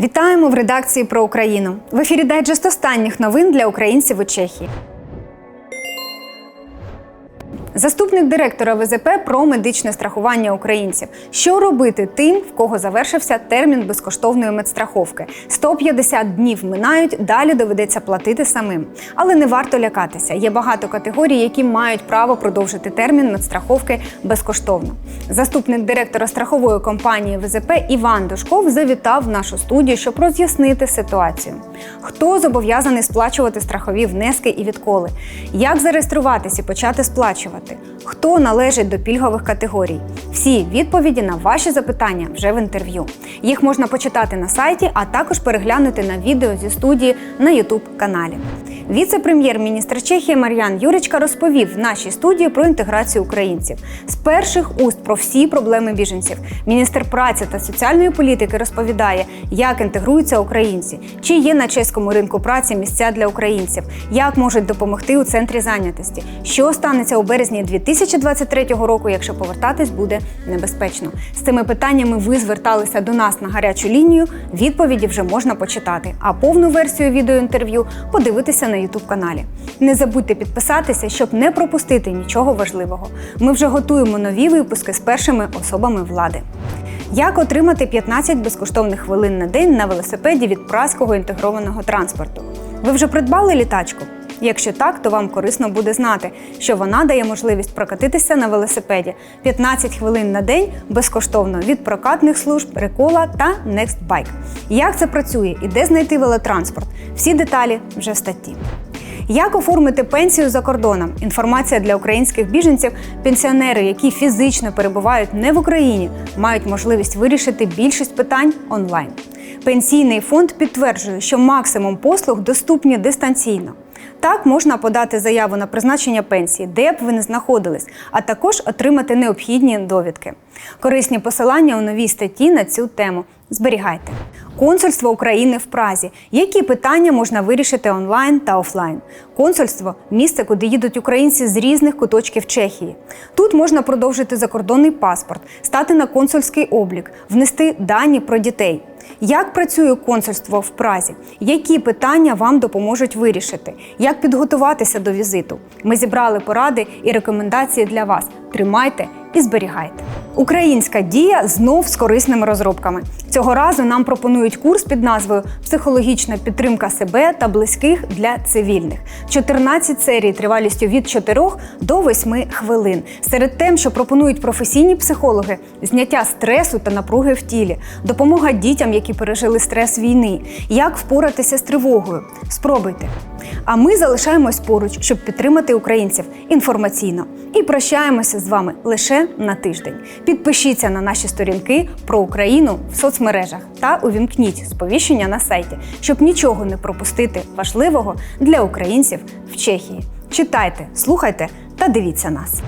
Вітаємо в редакції про Україну. В ефірі дайджест останніх новин для українців у Чехії. Заступник директора ВЗП про медичне страхування українців. Що робити тим, в кого завершився термін безкоштовної медстраховки? 150 днів минають, далі доведеться платити самим. Але не варто лякатися. Є багато категорій, які мають право продовжити термін медстраховки безкоштовно. Заступник директора страхової компанії ВЗП Іван Дошков завітав в нашу студію, щоб роз'яснити ситуацію. Хто зобов'язаний сплачувати страхові внески і відколи? Як зареєструватись і почати сплачувати? Zapatero. Хто належить до пільгових категорій? Всі відповіді на ваші запитання вже в інтерв'ю. Їх можна почитати на сайті, а також переглянути на відео зі студії на youtube каналі. Віце-прем'єр-міністр Чехії Мар'ян Юричка розповів в нашій студії про інтеграцію українців з перших уст про всі проблеми біженців. Міністр праці та соціальної політики розповідає, як інтегруються українці, чи є на чеському ринку праці місця для українців, як можуть допомогти у центрі зайнятості, що станеться у березні 2023 року, якщо повертатись буде небезпечно. З цими питаннями ви зверталися до нас на гарячу лінію. Відповіді вже можна почитати. А повну версію відеоінтерв'ю подивитися на youtube каналі. Не забудьте підписатися, щоб не пропустити нічого важливого. Ми вже готуємо нові випуски з першими особами влади. Як отримати 15 безкоштовних хвилин на день на велосипеді від праського інтегрованого транспорту? Ви вже придбали літачку? Якщо так, то вам корисно буде знати, що вона дає можливість прокатитися на велосипеді 15 хвилин на день безкоштовно від прокатних служб Рекола та Nextbike. Як це працює і де знайти велотранспорт? Всі деталі вже в статті. Як оформити пенсію за кордоном? Інформація для українських біженців, пенсіонери, які фізично перебувають не в Україні, мають можливість вирішити більшість питань онлайн. Пенсійний фонд підтверджує, що максимум послуг доступні дистанційно. Так можна подати заяву на призначення пенсії, де б ви не знаходились, а також отримати необхідні довідки. Корисні посилання у новій статті на цю тему. Зберігайте. Консульство України в Празі. Які питання можна вирішити онлайн та офлайн? Консульство місце, куди їдуть українці з різних куточків Чехії. Тут можна продовжити закордонний паспорт, стати на консульський облік, внести дані про дітей. Як працює консульство в Празі? Які питання вам допоможуть вирішити? Як підготуватися до візиту? Ми зібрали поради і рекомендації для вас. Тримайте і зберігайте. Українська дія знов з корисними розробками. Цього разу нам пропонують курс під назвою Психологічна підтримка себе та близьких для цивільних. 14 серій тривалістю від 4 до 8 хвилин. Серед тем, що пропонують професійні психологи, зняття стресу та напруги в тілі, допомога дітям, які пережили стрес війни, як впоратися з тривогою. Спробуйте. А ми залишаємось поруч, щоб підтримати українців інформаційно. І прощаємося з вами лише на тиждень. Підпишіться на наші сторінки про Україну в соцмережах та увімкніть сповіщення на сайті, щоб нічого не пропустити важливого для українців в Чехії. Читайте, слухайте та дивіться нас.